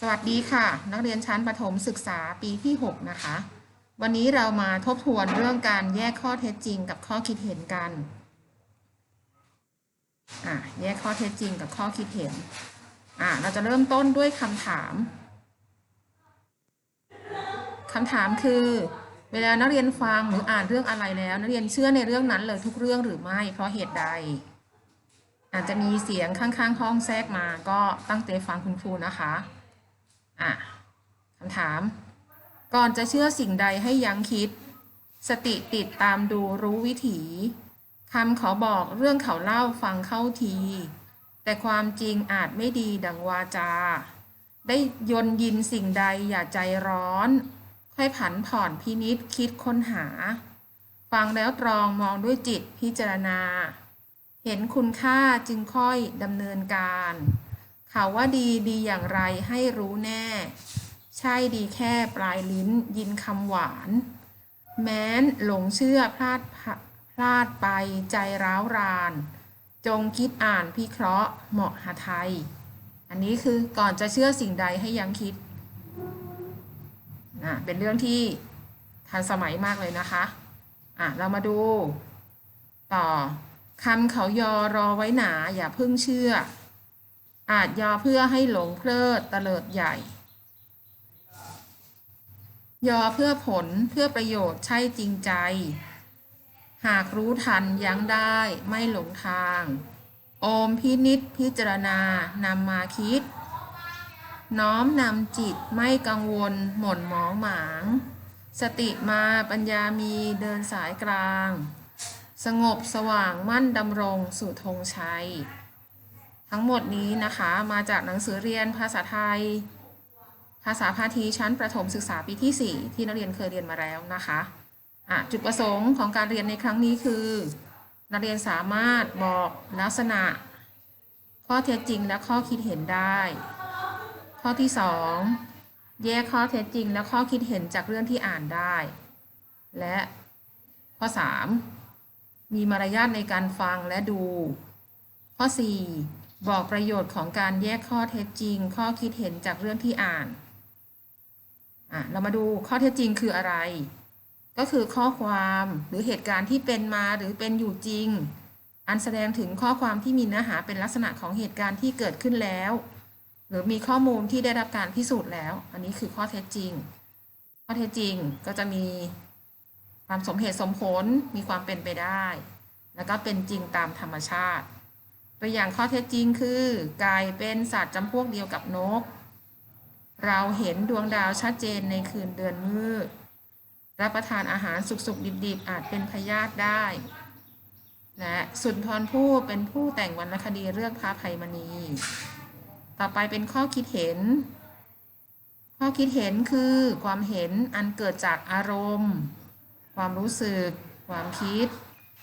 สวัสดีค่ะ นักเรียนชั้นประถมศึกษาปีที่ 6 นะคะ วันนี้เรามาทบทวนเรื่องการแยกข้อเท็จจริงกับข้อคิดเห็นกันอะแยกข้อเท็จจริงกับข้อคิดเห็นอะเราจะเริ่มต้นด้วยคำถามคำถามคือ เวลานักเรียนฟังหรืออ่านเรื่องอะไรแล้ว นักเรียนเชื่อในเรื่องนั้นเลยทุกเรื่องหรือไม่เพราะเหตุใด อาจจะมีเสียงข้างๆห้องแทรกมาก็ตั้งใจฟังคุณครูนะคะ อะคำถาม ก่อนจะเชื่อสิ่งใดให้ยั้งคิด สติติดตามดูรู้วิถีคำเขาบอกเรื่องเขาเล่าฟังเข้าที แต่ความจริงอาจไม่ดีดังวาจา ได้ยนยินสิ่งใดอย่าใจร้อน ค่อยผันผ่อนพินิษคิดค้นหา ฟังแล้วตรองมองด้วยจิตพิจารณา เห็นคุณค่าจึงค่อยดำเนินการ เขาว่าดีดีอย่างไรให้รู้แน่ ใช่ดีแค่ปลายลิ้นยินคำหวาน แม้นหลงเชื่อพลาดพะพลาดไปใจร้าวราน จงคิดอ่านพิเคราะห์เหมาะหาไทย อันนี้คือก่อนจะเชื่อสิ่งใดให้ยังคิดนะเป็นเรื่องที่ทันสมัยมากเลยนะคะ อะ เรามาดู ต่อคำเขายอรอไว้หนา อย่าเพิ่งเชื่อ อาจยอเพื่อให้หลงเพลิดเตลิดใหญ่ ยอเพื่อผลเพื่อประโยชน์ใช่จริงใจ หากรู้ทันยั้งได้ไม่หลงทาง โอมพินิษพิจารณานำมาคิด น้อมนำจิตไม่กังวลหม่นหมองหมาง สติมาปัญญามีเดินสายกลาง สงบสว่างมั่นดำรงสู่ธงชัย ทั้งหมดนี้นะคะมาจากหนังสือเรียนภาษาไทย ภาษาพาทีชั้นประถมศึกษาปีที่ 4 ที่นักเรียนเคยเรียนมาแล้วนะคะะจุดประสงค์ของการเรียนในครั้งนี้คือ นักเรียนสามารถบอกลักษณะ ข้อเท็จจริงและข้อคิดเห็นได้ ข้อที่ 2 แยกข้อเท็จจริงและข้อคิดเห็นจากเรื่องที่อ่านได้ และข้อ 3 มีมารยาทในการฟังและดู ข้อ 4 บอกประโยชน์ของการแยกข้อเท็จจริง ข้อคิดเห็นจากเรื่องที่อ่านอะเรามาดูข้อเท็จจริงคืออะไร ก็คือข้อความหรือเหตุการณ์ที่เป็นมาหรือเป็นอยู่จริง อันแสดงถึงข้อความที่มีเนื้อหาเป็นลักษณะของเหตุการณ์ที่เกิดขึ้นแล้ว หรือมีข้อมูลที่ได้รับการพิสูจน์แล้ว อันนี้คือข้อเท็จจริง ข้อเท็จจริงก็จะมีความสมเหตุสมผลมีความเป็นไปได้ แล้วก็เป็นจริงตามธรรมชาติ ตัวอย่างข้อเท็จจริงคือ ไก่เป็นสัตว์จำพวกเดียวกับนก เราเห็นดวงดาวชัดเจนในคืนเดือนมืด รับประทานอาหารสุกๆดิบๆ อาจเป็นพยาธิได้ และสุนทรภู่เป็นผู้แต่งวรรณคดีเรื่องพระไพมณี ต่อไปเป็นข้อคิดเห็น ข้อคิดเห็นคือความเห็นอันเกิดจากอารมณ์ ความรู้สึก ความคิด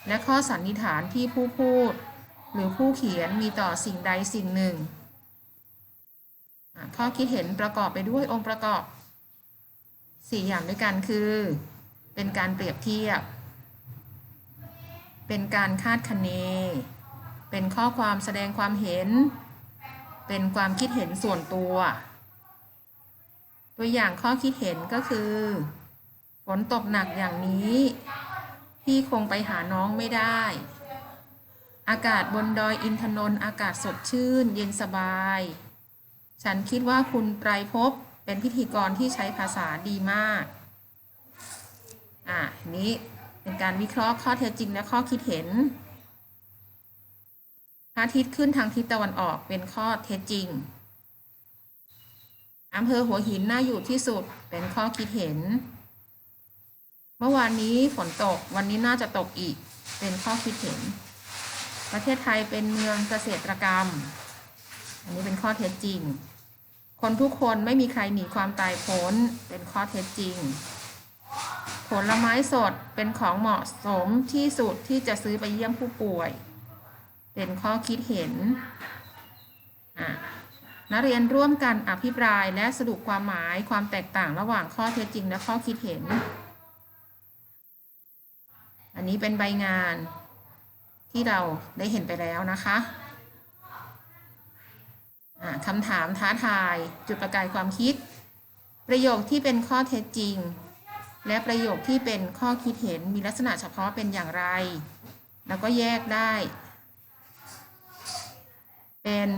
และข้อสันนิษฐานที่ผู้พูด หรือผู้เขียนมีต่อสิ่งใดสิ่งหนึ่ง ข้อคิดเห็นประกอบไปด้วยองค์ประกอบ 4 อย่างด้วยกันคือ เป็นการเปรียบเทียบ เป็นการคาดคะเน เป็นข้อความแสดงความเห็น เป็นความคิดเห็นส่วนตัว ตัวอย่างข้อคิดเห็นก็คือ ฝนตกหนักอย่างนี้ พี่คงไปหาน้องไม่ได้ อากาศบนดอยอินทนนท์อากาศสดชื่น เย็นสบาย ฉันคิดว่าคุณไตรภพเป็นพิธีกรที่ใช้ภาษาดีมาก อะนี้เป็นการวิเคราะห์ข้อเท็จจริงและข้อคิดเห็น พระอาทิตย์ขึ้นทางทิศตะวันออกเป็นข้อเท็จจริงอำเภอหัวหินน่าอยู่ที่สุดเป็นข้อคิดเห็น เมื่อวานนี้ฝนตกวันนี้น่าจะตกอีกเป็นข้อคิดเห็น ประเทศไทยเป็นเมืองเกษตรกรรม อันนี้เป็นข้อเท็จจริง คนทุกคนไม่มีใครหนีความตายพ้นเป็นข้อเท็จจริง ผลไม้สดเป็นของเหมาะสมที่สุดที่จะซื้อไปเยี่ยมผู้ป่วย เป็นข้อคิดเห็นอะนักเรียนร่วมกันอภิปรายและสรุปความหมายความแตกต่างระหว่างข้อเท็จจริงและข้อคิดเห็น อันนี้เป็นใบงาน ที่เราได้เห็นไปแล้วนะคะคำถามท้าทายจุดประกายความคิด ประโยคที่เป็นข้อเท็จจริง และประโยคที่เป็นข้อคิดเห็นมีลักษณะเฉพาะเป็นอย่างไร แล้วก็แยกได้ เป็น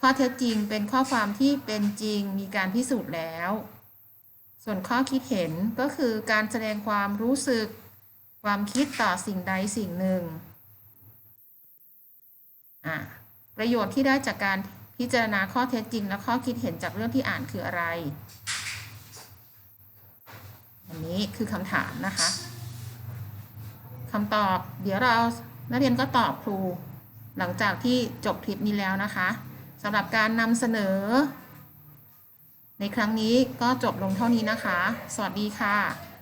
ข้อเท็จจริง เป็นข้อความที่เป็นจริงมีการพิสูจน์แล้ว ส่วนข้อคิดเห็นก็คือการแสดงความรู้สึก ความคิดต่อสิ่งใดสิ่งหนึ่ง อะประโยชน์ที่ได้จากการพิจารณาข้อเท็จจริง และข้อคิดเห็นจากเรื่องที่อ่านคืออะไร อันนี้คือคำถามนะคะคำตอบเดี๋ยวเรานักเรียนก็ตอบครู หลังจากที่จบคลิปนี้แล้วนะคะสำหรับการนำเสนอ ในครั้งนี้ก็จบลงเท่านี้นะคะ สวัสดีค่ะ